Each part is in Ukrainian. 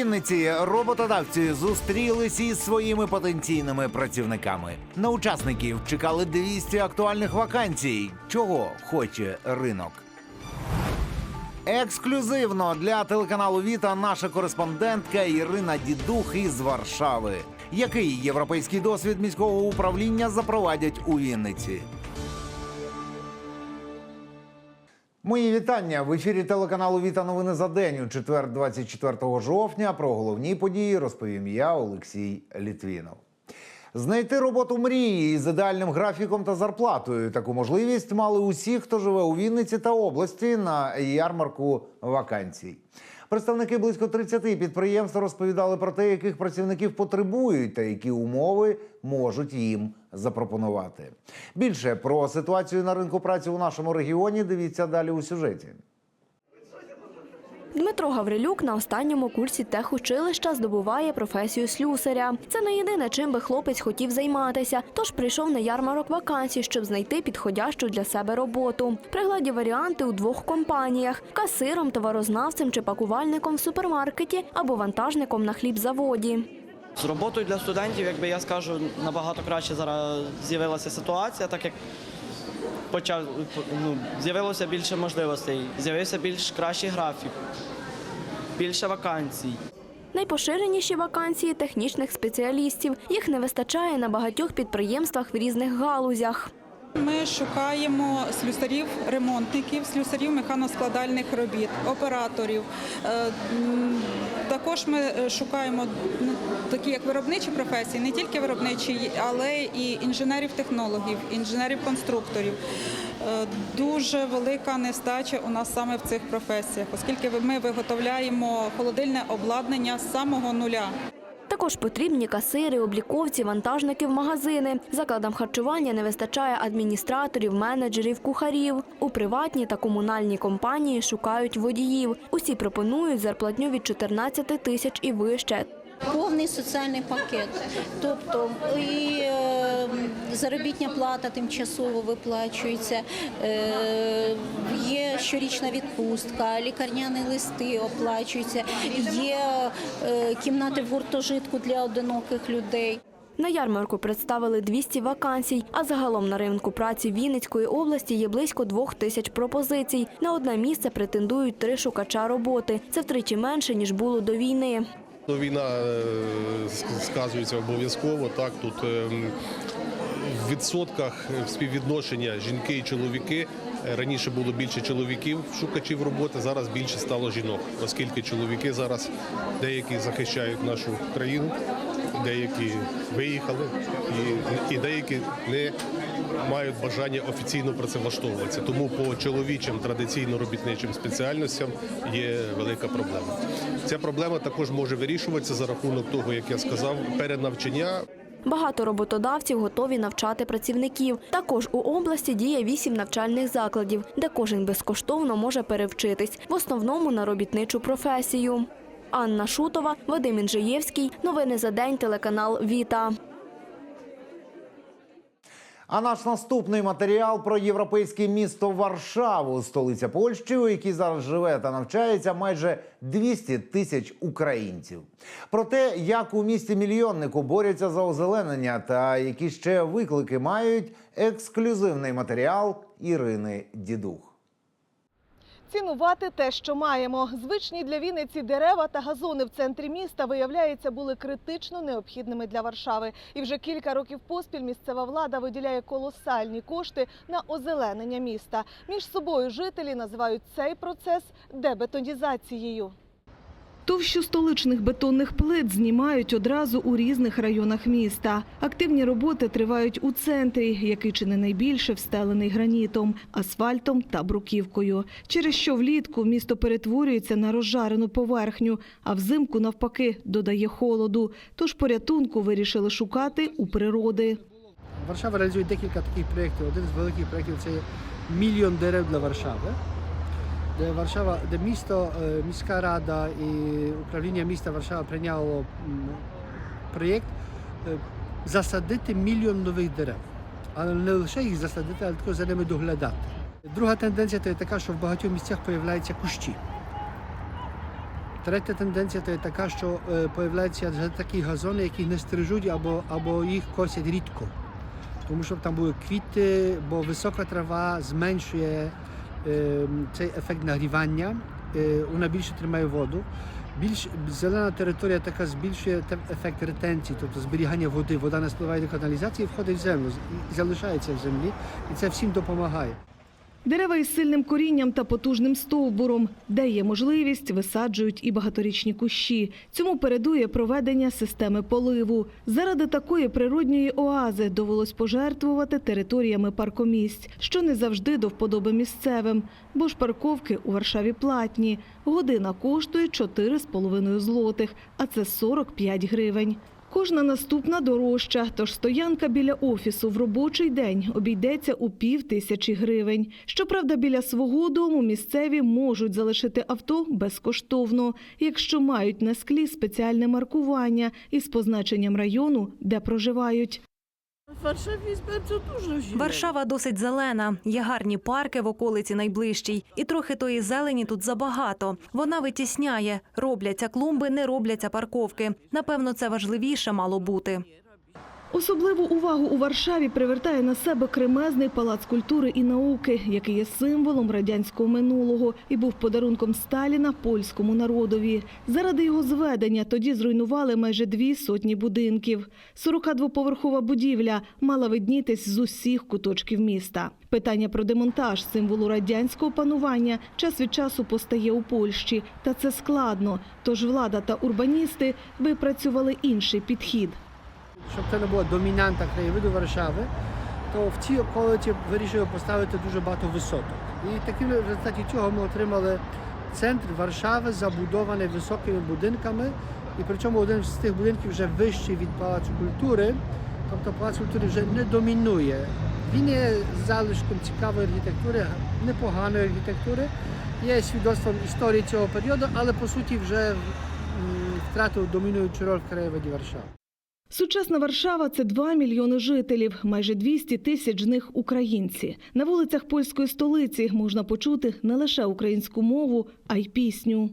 Вінниці роботодавці зустрілися із своїми потенційними працівниками. На учасників чекали 200 актуальних вакансій. Чого хоче ринок? Ексклюзивно для телеканалу Віта наша кореспондентка Ірина Дідух із Варшави. Який європейський досвід міського управління запровадять у Вінниці? Мої вітання в ефірі телеканалу Віта новини за день у четвер, 24 жовтня. Про головні події розповім я, Олексій Літвінов. Знайти роботу мрії з ідеальним графіком та зарплатою. Таку можливість мали усі, хто живе у Вінниці та області на ярмарку вакансій. Представники близько 30 підприємств розповідали про те, яких працівників потребують та які умови можуть їм запропонувати. Більше про ситуацію на ринку праці у нашому регіоні дивіться далі у сюжеті. Дмитро Гаврилюк на останньому курсі техучилища здобуває професію слюсаря. Це не єдине, чим би хлопець хотів займатися, тож прийшов на ярмарок вакансій, щоб знайти підходящу для себе роботу. Пригладі варіанти у двох компаніях: касиром, товарознавцем чи пакувальником в супермаркеті або вантажником на хлібзаводі. З роботою для студентів, якби я скажу, набагато краще зараз з'явилася ситуація, так як почав ну, з'явилося більше можливостей, з'явився більш кращий графік, більше вакансій. Найпоширеніші вакансії технічних спеціалістів. Їх не вистачає на багатьох підприємствах в різних галузях. Ми шукаємо слюсарів, ремонтників, слюсарів механоскладальних робіт, операторів. Також ми е, шукаємо ну, такі як виробничі професії, не тільки виробничі, але і інженерів-технологів, інженерів-конструкторів. Е, Дуже велика нестача у нас саме в цих професіях, оскільки ми виготовляємо холодильне обладнання з самого нуля. Також потрібні касири, обліковці, вантажники в магазини. Закладам харчування не вистачає адміністраторів, менеджерів, кухарів. У приватні та комунальні компанії шукають водіїв. Усі пропонують зарплатню від 14 тисяч і вище. Повний соціальний пакет, тобто і е, заробітня плата тимчасово виплачується, е, є щорічна відпустка, лікарняні листи оплачуються, є е, кімнати в гуртожитку для одиноких людей. На ярмарку представили 200 вакансій, а загалом на ринку праці Вінницької області є близько двох тисяч пропозицій. На одне місце претендують три шукача роботи. Це втричі менше ніж було до війни. Ну, Війна е, сказується обов'язково. Так тут е, в відсотках співвідношення жінки і чоловіки е, раніше було більше чоловіків, шукачів роботи. Зараз більше стало жінок, оскільки чоловіки зараз деякі захищають нашу країну, деякі виїхали, і деякі не мають бажання офіційно працевлаштовуватися. Тому по чоловічим традиційно робітничим спеціальностям є велика проблема. Ця проблема також може вирішуватися за рахунок того, як я сказав, перенавчання Багато роботодавців готові навчати працівників. Також у області діє вісім навчальних закладів, де кожен безкоштовно може перевчитись, в основному на робітничу професію. Анна Шутова, Вадим Інжиєвський. Новини за день. Телеканал Віта. А наш наступний матеріал про європейське місто Варшаву, столиця Польщі, у якій зараз живе та навчається майже 200 тисяч українців. Про те, як у місті мільйоннику борються за озеленення та які ще виклики мають, ексклюзивний матеріал Ірини Дідух. Цінувати те, що маємо. Звичні для Вінниці дерева та газони в центрі міста, виявляється, були критично необхідними для Варшави. І вже кілька років поспіль місцева влада виділяє колосальні кошти на озеленення міста. Між собою жителі називають цей процес дебетонізацією. Товщу столичних бетонних плит знімають одразу у різних районах міста. Активні роботи тривають у центрі, який чи не найбільше встелений гранітом, асфальтом та бруківкою. Через що влітку місто перетворюється на розжарену поверхню, а взимку навпаки додає холоду. Тож порятунку вирішили шукати у природи. Варшава реалізує декілька таких проєктів. Один з великих проєктів це мільйон дерев для Варшави, де Варшава, де місто, е, міська рада і управління міста Варшава прийняло проєкт е, засадити мільйон нових дерев. Але не лише їх засадити, але також за ними доглядати. Друга тенденція то є така, що в багатьох місцях з'являються кущі. Третя тенденція то є така, що е, появляються такі газони, які не стрижуть або, або їх косять рідко. Тому що там були квіти, бо висока трава зменшує е, цей ефект нагрівання, вона більше тримає воду. Більш зелена територія така збільшує ефект ретенції, тобто зберігання води. Вода не спливає до каналізації, входить в землю і залишається в землі, і це всім допомагає. Дерева із сильним корінням та потужним стовбуром. Де є можливість, висаджують і багаторічні кущі. Цьому передує проведення системи поливу. Заради такої природньої оази довелось пожертвувати територіями паркомісць, що не завжди до вподоби місцевим. Бо ж парковки у Варшаві платні. Година коштує 4,5 злотих, а це 45 гривень. Кожна наступна дорожча, тож стоянка біля офісу в робочий день обійдеться у пів тисячі гривень. Щоправда, біля свого дому місцеві можуть залишити авто безкоштовно, якщо мають на склі спеціальне маркування із позначенням району, де проживають. Варшава досить зелена. Є гарні парки в околиці найближчій, і трохи тої зелені тут забагато. Вона витісняє. Робляться клумби, не робляться парковки. Напевно, це важливіше мало бути. Особливу увагу у Варшаві привертає на себе кремезний палац культури і науки, який є символом радянського минулого і був подарунком Сталіна польському народові. Заради його зведення тоді зруйнували майже дві сотні будинків. 42-поверхова будівля мала виднітись з усіх куточків міста. Питання про демонтаж символу радянського панування час від часу постає у Польщі, та це складно. Тож влада та урбаністи випрацювали інший підхід. Щоб це не була домінанта краєвиду Варшави, то в цій околиці вирішили поставити дуже багато висоток. І таким в результаті цього ми отримали центр Варшави, забудований високими будинками. І причому один з тих будинків вже вищий від Палацу культури. Тобто Палац культури вже не домінує. Він є залишком цікавої архітектури, непоганої архітектури, є свідоцтвом історії цього періоду, але по суті вже втратив домінуючу роль в краєвиді Варшави. Сучасна Варшава це 2 мільйони жителів, майже 200 тисяч з них українці. На вулицях польської столиці можна почути не лише українську мову, а й пісню.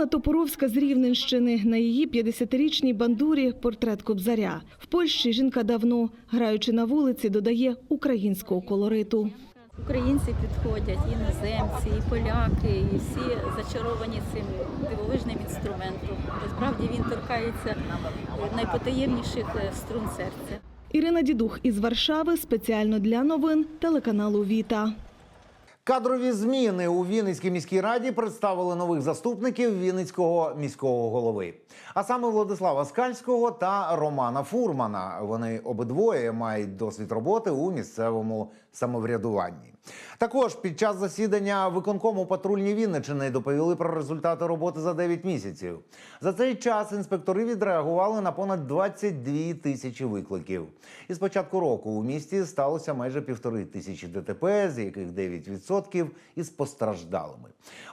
Галина Топоровська з Рівненщини. На її 50-річній бандурі портрет Кобзаря. В Польщі жінка давно, граючи на вулиці, додає українського колориту. Українці підходять, іноземці, і поляки, і всі зачаровані цим дивовижним інструментом. Бо справді він торкається найпотаємніших е, струн серця. Ірина Дідух із Варшави спеціально для новин телеканалу Віта. Кадрові зміни у Вінницькій міській раді представили нових заступників Вінницького міського голови. А саме Владислава Скальського та Романа Фурмана. Вони обидвоє мають досвід роботи у місцевому самоврядуванні. Також під час засідання виконкому патрульні Вінничини доповіли про результати роботи за 9 місяців. За цей час інспектори відреагували на понад 22 тисячі викликів. І з початку року у місті сталося майже півтори тисячі ДТП, з яких 9% із постраждалими.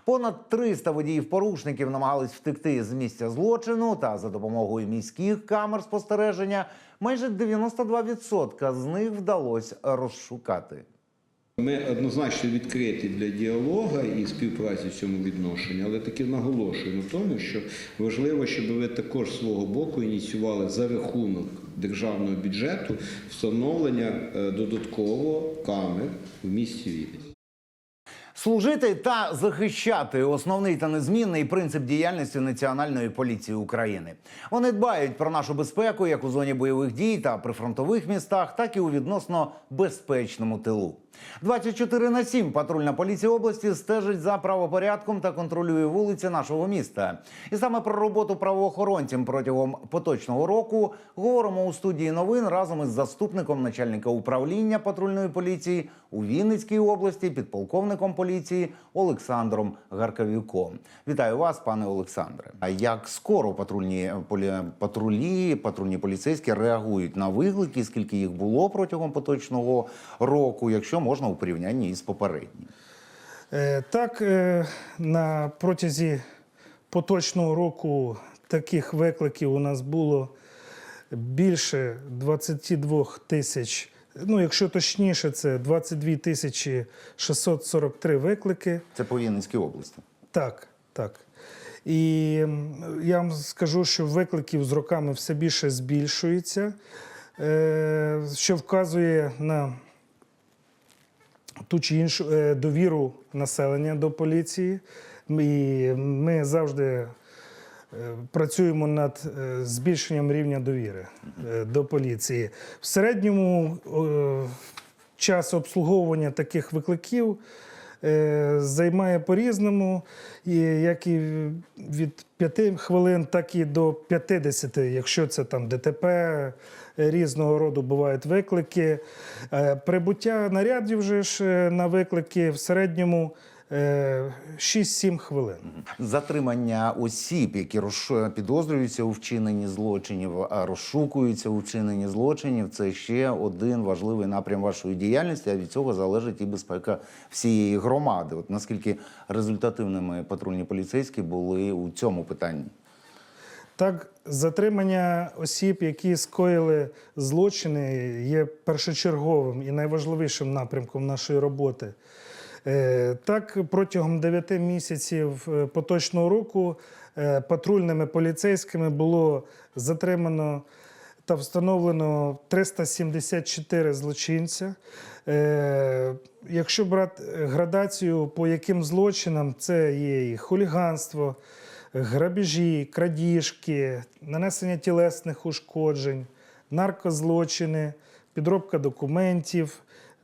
Понад 300 водіїв-порушників намагались втекти з місця злочину та за допомогою міських камер спостереження майже 92% з них вдалося розшукати. Ми однозначно відкриті для діалогу і співпраці в цьому відношенні, але таки наголошую на тому, що важливо, щоб ви також свого боку ініціювали за рахунок державного бюджету встановлення е, додатково камер в місті Вінниці. Служити та захищати основний та незмінний принцип діяльності Національної поліції України. Вони дбають про нашу безпеку як у зоні бойових дій та прифронтових містах, так і у відносно безпечному тилу. 24 на 7 патрульна поліція області стежить за правопорядком та контролює вулиці нашого міста. І саме про роботу правоохоронцям протягом поточного року говоримо у студії новин разом із заступником начальника управління патрульної поліції у Вінницькій області, підполковником поліції Олександром Гаркавюком. Вітаю вас, пане Олександре. А як скоро патрульні патрулі, патрульні поліцейські реагують на виклики? Скільки їх було протягом поточного року, якщо можна у порівнянні із попереднім? Е, Так, е, на протязі поточного року таких викликів у нас було більше 22 тисяч. Ну, якщо точніше, це 22 тисячі 643 виклики. Це по Вінницькій області. Так, так. І я вам скажу, що викликів з роками все більше збільшується, е, що вказує на ту чи іншу е, довіру населення до поліції. І ми завжди е, працюємо над е, збільшенням рівня довіри до поліції. В середньому час обслуговування таких викликів займає по-різному, як і від 5 хвилин, так і до 50, якщо це там ДТП, різного роду бувають виклики. Е, Прибуття нарядів же ж е, на виклики в середньому е, 6-7 хвилин. Затримання осіб, які підозрюються у вчиненні злочинів, а розшукуються у вчиненні злочинів, це ще один важливий напрям вашої діяльності. А від цього залежить і безпека всієї громади. От наскільки результативними патрульні поліцейські були у цьому питанні? Так, затримання осіб, які скоїли злочини, є першочерговим і найважливішим напрямком нашої роботи. Е, Так, протягом 9 місяців е, поточного року е, патрульними поліцейськими було затримано та встановлено 374 злочинця. Якщо брати градацію, по яким злочинам, це є і хуліганство, грабежі, крадіжки, нанесення тілесних ушкоджень, наркозлочини, підробка документів,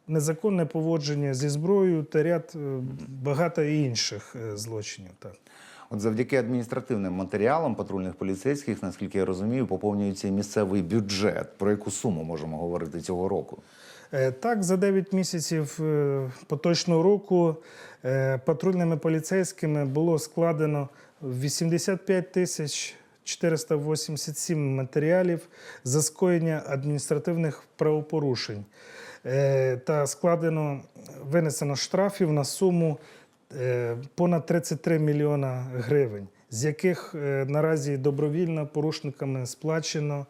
незаконне поводження зі зброєю та ряд е, багато інших е, злочинів. Так. От завдяки адміністративним матеріалам патрульних поліцейських, наскільки я розумію, поповнюється місцевий бюджет. Про яку суму можемо говорити цього року? Е, Так, за 9 місяців поточного року патрульними поліцейськими було складено 85 тисяч 487 матеріалів за скоєння адміністративних правопорушень. Е, Та складено, винесено штрафів на суму е, понад 33 мільйона гривень, з яких е, наразі добровільно порушниками сплачено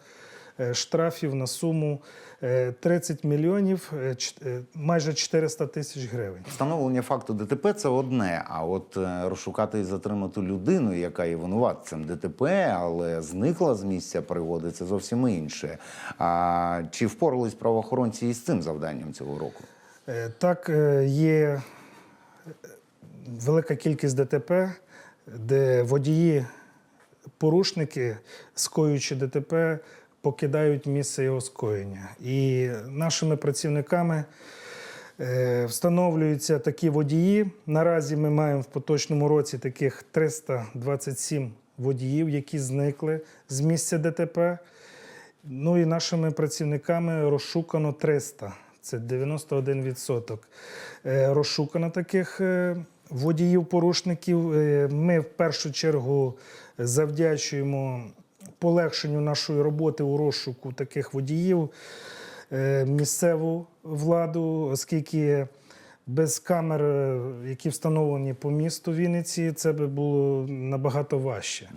штрафів на суму е, 30 мільйонів е, ч- е, майже 400 тисяч гривень. Встановлення факту ДТП це одне. А от е, розшукати і затримати людину, яка є винуватцем ДТП, але зникла з місця пригоди, це зовсім інше. А чи впорались правоохоронці із цим завданням цього року? Е, Так, е, є велика кількість ДТП, де водії, порушники, скоюючи ДТП, покидають місце його скоєння. І нашими працівниками е, встановлюються такі водії. Наразі ми маємо в поточному році таких 327 водіїв, які зникли з місця ДТП. Ну і нашими працівниками розшукано 300. Це 91%. Е, Розшукано таких е, водіїв-порушників. Ми в першу чергу завдячуємо полегшенню нашої роботи у розшуку таких водіїв е, місцеву владу, оскільки без камер, е, які встановлені по місту Вінниці, це би було набагато важче.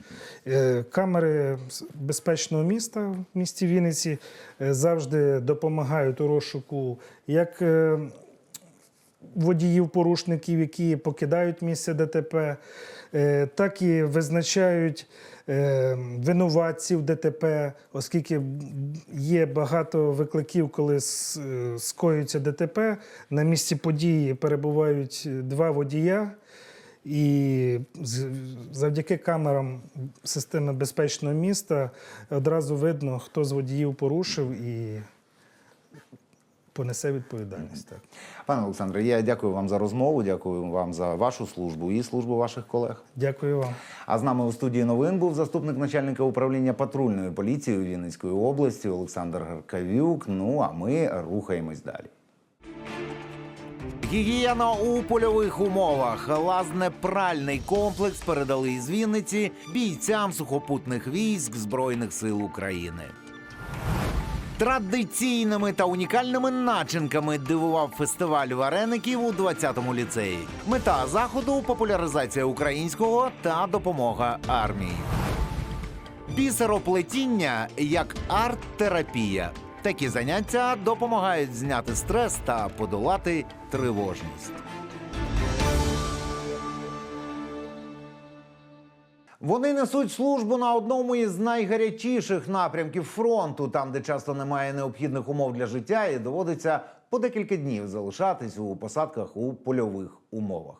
Е, Камери безпечного міста в місті Вінниці завжди допомагають у розшуку як водіїв-порушників, які покидають місце ДТП, так і визначають винуватців ДТП, оскільки є багато викликів, коли е, скоюється ДТП. На місці події перебувають два водія. І завдяки камерам системи безпечного міста одразу видно, хто з водіїв порушив і понесе відповідальність. Так. Пане Олександре, я дякую вам за розмову, дякую вам за вашу службу і службу ваших колег. Дякую вам. А з нами у студії новин був заступник начальника управління патрульної поліції Вінницької області Олександр Гаркавюк. Ну а ми рухаємось далі. Гігієна у польових умовах. Лазнепральний комплекс передали із Вінниці бійцям сухопутних військ Збройних сил України. Традиційними та унікальними начинками дивував фестиваль вареників у 20-му ліцеї. Мета заходу популяризація українського та допомога армії. Бісероплетіння як арт-терапія. Такі заняття допомагають зняти стрес та подолати тривожність. Вони несуть службу на одному із найгарячіших напрямків фронту, там, де часто немає необхідних умов для життя, і доводиться по декілька днів залишатись у посадках у польових умовах.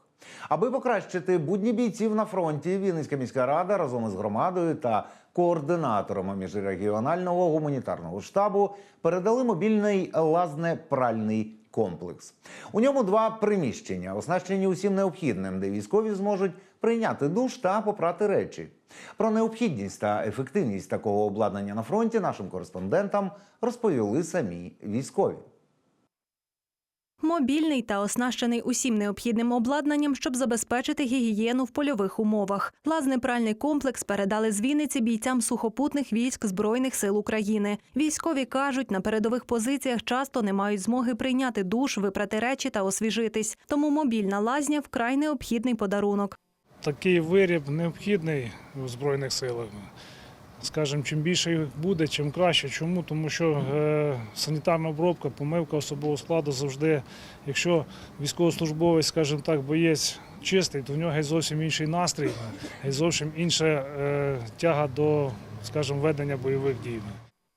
Аби покращити будні бійців на фронті, Вінницька міська рада разом із громадою та координаторами міжрегіонального гуманітарного штабу передали мобільний лазне-пральний комплекс. У ньому два приміщення, оснащені усім необхідним, де військові зможуть прийняти душ та попрати речі. Про необхідність та ефективність такого обладнання на фронті нашим кореспондентам розповіли самі військові. Мобільний та оснащений усім необхідним обладнанням, щоб забезпечити гігієну в польових умовах. Лазний пральний комплекс передали з Вінниці бійцям сухопутних військ Збройних сил України. Військові кажуть, на передових позиціях часто не мають змоги прийняти душ, випрати речі та освіжитись. Тому мобільна лазня вкрай необхідний подарунок. Такий виріб необхідний у Збройних силах. Скажімо, чим більше їх буде, чим краще. Чому? Тому що е, санітарна обробка, помивка особового складу завжди, якщо військовослужбовець, скажімо так, боєць чистий, то в нього зовсім інший настрій, зовсім інша е, тяга до, скажімо, ведення бойових дій.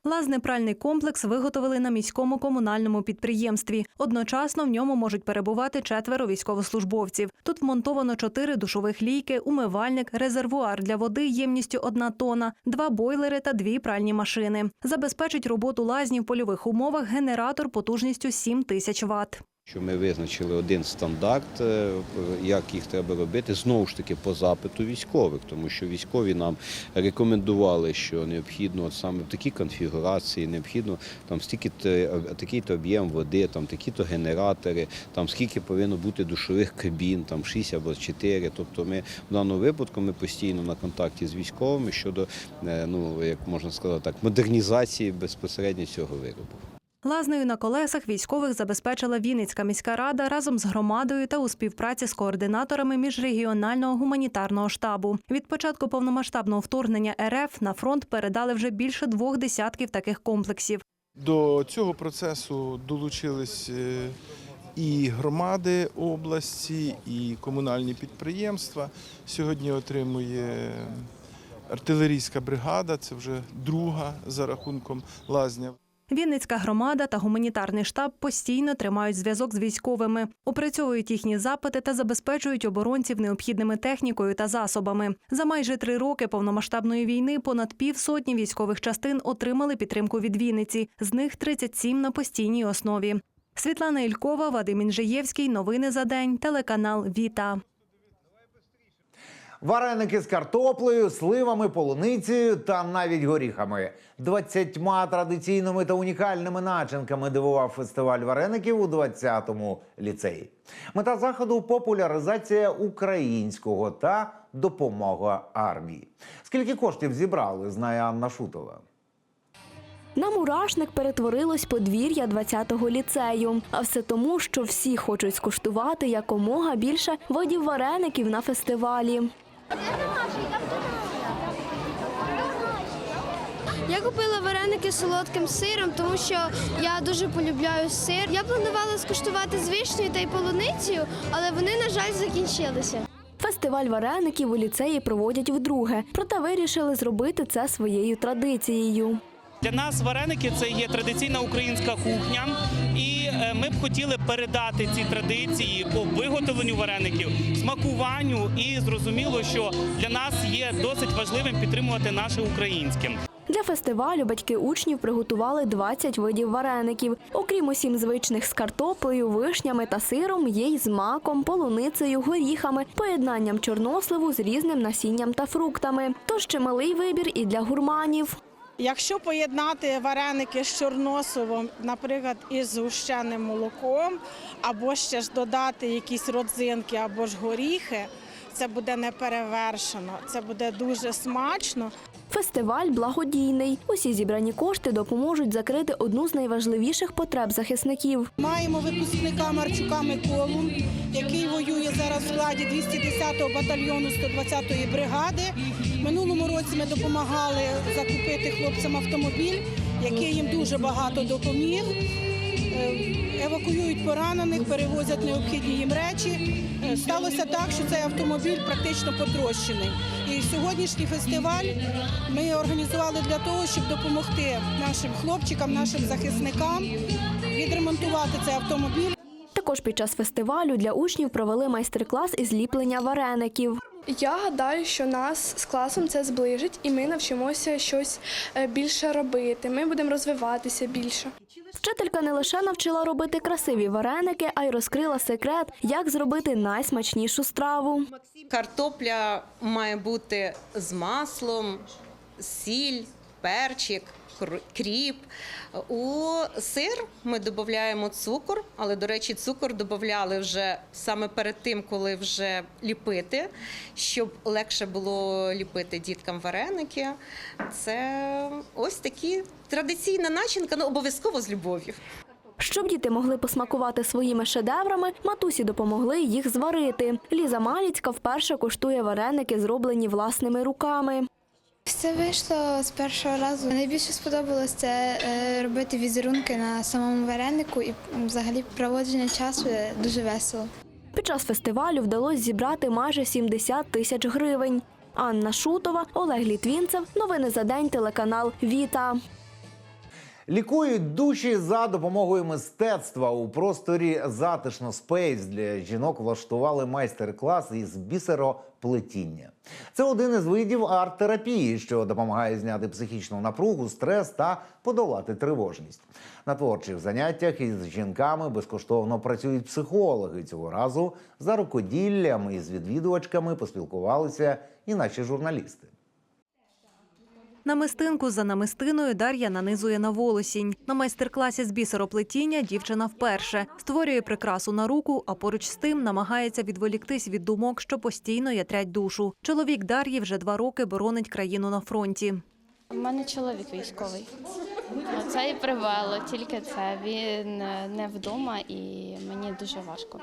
Лазнепральний комплекс виготовили на міському комунальному підприємстві. Одночасно в ньому можуть перебувати четверо військовослужбовців. Тут вмонтовано чотири душових лійки, умивальник, резервуар для води ємністю одна тона, два бойлери та дві пральні машини. Забезпечить роботу лазні в польових умовах генератор потужністю 7 тисяч Вт. Що ми визначили один стандарт, е, як їх треба робити, знову ж таки по запиту військових, тому що військові нам рекомендували, що необхідно саме в такій конфігурації, необхідно там стільки такий-то об'єм води, там такі-то генератори, там скільки повинно бути душових кабін, там 6 або 4. Тобто ми в даному випадку ми постійно на контакті з військовими щодо, е, ну як можна сказати так, модернізації безпосередньо цього виробу. Лазнею на колесах військових забезпечила Вінницька міська рада разом з громадою та у співпраці з координаторами міжрегіонального гуманітарного штабу. Від початку повномасштабного вторгнення РФ на фронт передали вже більше двох десятків таких комплексів. До цього процесу долучились е, і громади області, і комунальні підприємства. Сьогодні отримує артилерійська бригада, це вже друга за рахунком лазня. Вінницька громада та гуманітарний штаб постійно тримають зв'язок з військовими, опрацьовують їхні запити та забезпечують оборонців необхідними технікою та засобами. За майже три роки повномасштабної війни понад півсотні військових частин отримали підтримку від Вінниці, з них 37 на постійній основі. Світлана Ількова, Вадим Інжиєвський. Новини за день. Телеканал Віта. Вареники з картоплею, сливами, полуницею та навіть горіхами. Двадцятьма традиційними та унікальними начинками дивував фестиваль вареників у 20-му ліцеї. Мета заходу популяризація українського та допомога армії. Скільки коштів зібрали, знає Анна Шутова. На мурашник перетворилось подвір'я 20-го ліцею. А все тому, що всі хочуть скуштувати якомога більше видів вареників на фестивалі. Я купила вареники з солодким сиром, тому що я дуже полюбляю сир. Я планувала скуштувати з вишнею та й полуницею, але вони, на жаль, закінчилися. Фестиваль вареників у ліцеї проводять вдруге, проте вирішили зробити це своєю традицією. Для нас вареники це є традиційна українська кухня, і е, ми б хотіли передати ці традиції по виготовленню вареників, смакуванню, і зрозуміло, що для нас є досить важливим підтримувати наше українське. Для фестивалю батьки учнів приготували 20 видів вареників. Окрім усім звичних з картоплею, вишнями та сиром, є й з маком, полуницею, горіхами, поєднанням чорносливу з різним насінням та фруктами. Тож чималий вибір і для гурманів. Якщо поєднати вареники з чорносовом, наприклад, із гущеним молоком, або ще ж додати якісь родзинки або ж горіхи, це буде неперевершено, це буде дуже смачно. Фестиваль благодійний. Усі зібрані кошти допоможуть закрити одну з найважливіших потреб захисників. Маємо випускника Марчука Миколу, який воює зараз в складі 210-го батальйону 120-ї бригади. Минулому році ми допомагали закупити хлопцям автомобіль, який їм дуже багато допоміг. Е, Евакуюють поранених, перевозять необхідні їм речі. Е, Сталося так, що цей автомобіль практично потрощений. І сьогоднішній фестиваль ми організували для того, щоб допомогти нашим хлопчикам, нашим захисникам відремонтувати цей автомобіль. Також під час фестивалю для учнів провели майстер-клас із ліплення вареників. Я гадаю, що нас з класом це зближить, і ми навчимося щось е, більше робити. Ми будемо розвиватися більше. Вчителька не лише навчила робити красиві вареники, а й розкрила секрет, як зробити найсмачнішу страву. Картопля має бути з маслом, сіль, перчик, кріп. У сир ми додаємо цукор, але, до речі, цукор додавали вже саме перед тим, коли вже ліпити, щоб легше було ліпити діткам вареники. Це ось такі традиційна начинка, ну обов'язково з любов'ю. Щоб діти могли посмакувати своїми шедеврами, матусі допомогли їх зварити. Ліза Маліцька вперше коштує вареники, зроблені власними руками. Все вийшло з першого разу. Найбільше сподобалось це е, робити візерунки на самому варенику і взагалі проводження часу дуже весело. Під час фестивалю вдалося зібрати майже 70 тисяч гривень. Анна Шутова, Олег Літвінцев. Новини за день. Телеканал Віта. Лікують душі за допомогою мистецтва у просторі затишно спейс для жінок влаштували майстер-клас із бісероплетіння. Це один із видів арт-терапії, що допомагає зняти психічну напругу, стрес та подолати тривожність. На творчих заняттях із жінками безкоштовно працюють психологи. Цього разу за рукоділлям із відвідувачками поспілкувалися і наші журналісти. Намистинку за намистиною Дар'я нанизує на волосінь. На майстер-класі з бісероплетіння дівчина вперше створює прикрасу на руку, а поруч з тим намагається відволіктись від думок, що постійно ятрять душу. Чоловік Дар'ї вже два роки боронить країну на фронті. У мене чоловік військовий. Це і привело, тільки це. Він не вдома і мені дуже важко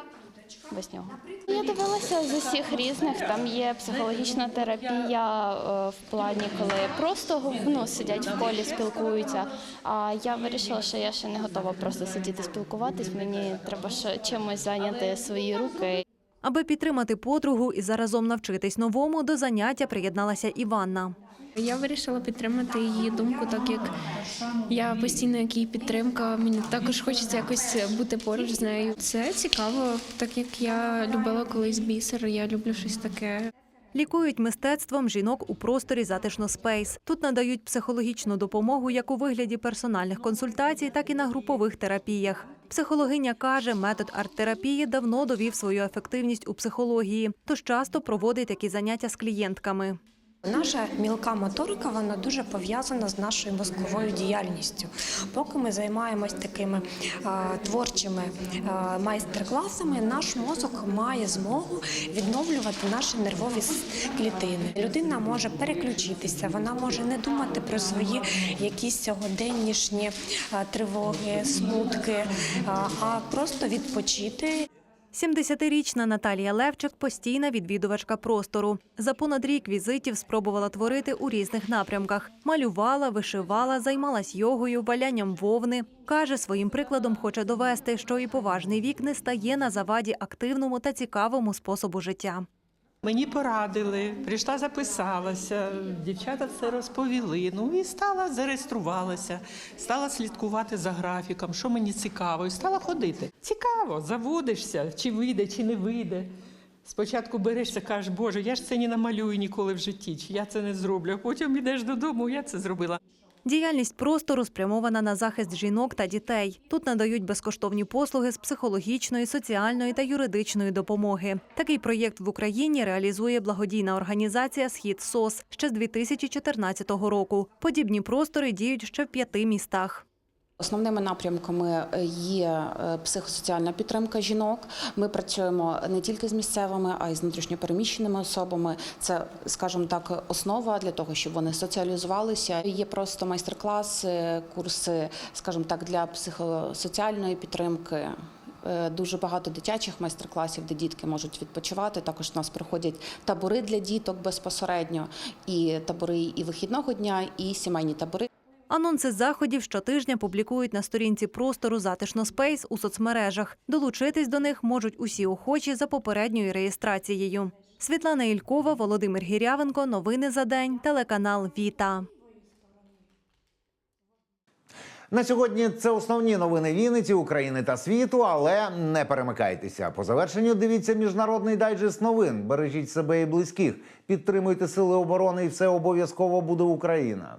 без нього. Я дивилася з усіх різних. Там є психологічна терапія е, в плані, коли просто ну, сидять в колі, спілкуються. А я вирішила, що я ще не готова просто сидіти спілкуватись. Мені треба ще чимось зайняти свої руки. Аби підтримати подругу і заразом навчитись новому, до заняття приєдналася Іванна. Я вирішила підтримати її думку, так як я постійно як її підтримка. Мені також хочеться якось бути поруч з нею. Це цікаво, так як я любила колись бісер. Я люблю щось таке. Лікують мистецтвом жінок у просторі затишно спейс. Тут надають психологічну допомогу як у вигляді персональних консультацій, так і на групових терапіях. Психологиня каже, метод арт-терапії давно довів свою ефективність у психології, тож часто проводить такі заняття з клієнтками. Наша мілка моторика вона дуже пов'язана з нашою мозковою діяльністю. Поки ми займаємось такими творчими майстер-класами, наш мозок має змогу відновлювати наші нервові клітини. Людина може переключитися, вона може не думати про свої якісь сьогоденнішні тривоги, смутки, а просто відпочити 70-річна Наталія Левчик постійна відвідувачка простору. За понад рік візитів спробувала творити у різних напрямках: малювала, вишивала, займалась йогою, валянням вовни. каже, своїм прикладом хоче довести, що і поважний вік не стає на заваді активному та цікавому способу життя. Мені порадили, прийшла, записалася, дівчата все розповіли. Ну і стала зареєструвалася, стала слідкувати за графіком, що мені цікаво, і стала ходити. Цікаво, заводишся, чи вийде, чи не вийде. Спочатку берешся, кажеш, Боже, я ж це не намалюю ніколи в житті, чи я це не зроблю. Потім йдеш додому, я це зробила. Діяльність простору спрямована на захист жінок та дітей. Тут надають безкоштовні послуги з психологічної, соціальної та юридичної допомоги. Такий проєкт в Україні реалізує благодійна організація Схід СОС ще з 2014 року. Подібні простори діють ще в п'яти містах. Основними напрямками є е, психосоціальна підтримка жінок. Ми працюємо не тільки з місцевими, а й з внутрішньопереміщеними особами. Це, скажімо так, основа для того, щоб вони соціалізувалися. Є просто майстер-класи, курси, скажімо так, для психосоціальної підтримки. е, дуже багато дитячих майстер-класів, де дітки можуть відпочивати. Також у нас проходять табори для діток безпосередньо, і табори і вихідного дня, і сімейні табори. Анонси заходів щотижня публікують на сторінці простору Затишно Спейс у соцмережах. Долучитись до них можуть усі охочі за попередньою реєстрацією. Світлана Ількова, Володимир Гірявенко. Новини за день. Телеканал Віта. На сьогодні це основні новини Вінниці, України та світу. Але не перемикайтеся. По завершенню дивіться міжнародний дайджест новин. Бережіть себе і близьких, підтримуйте сили оборони, і все обов'язково буде Україна.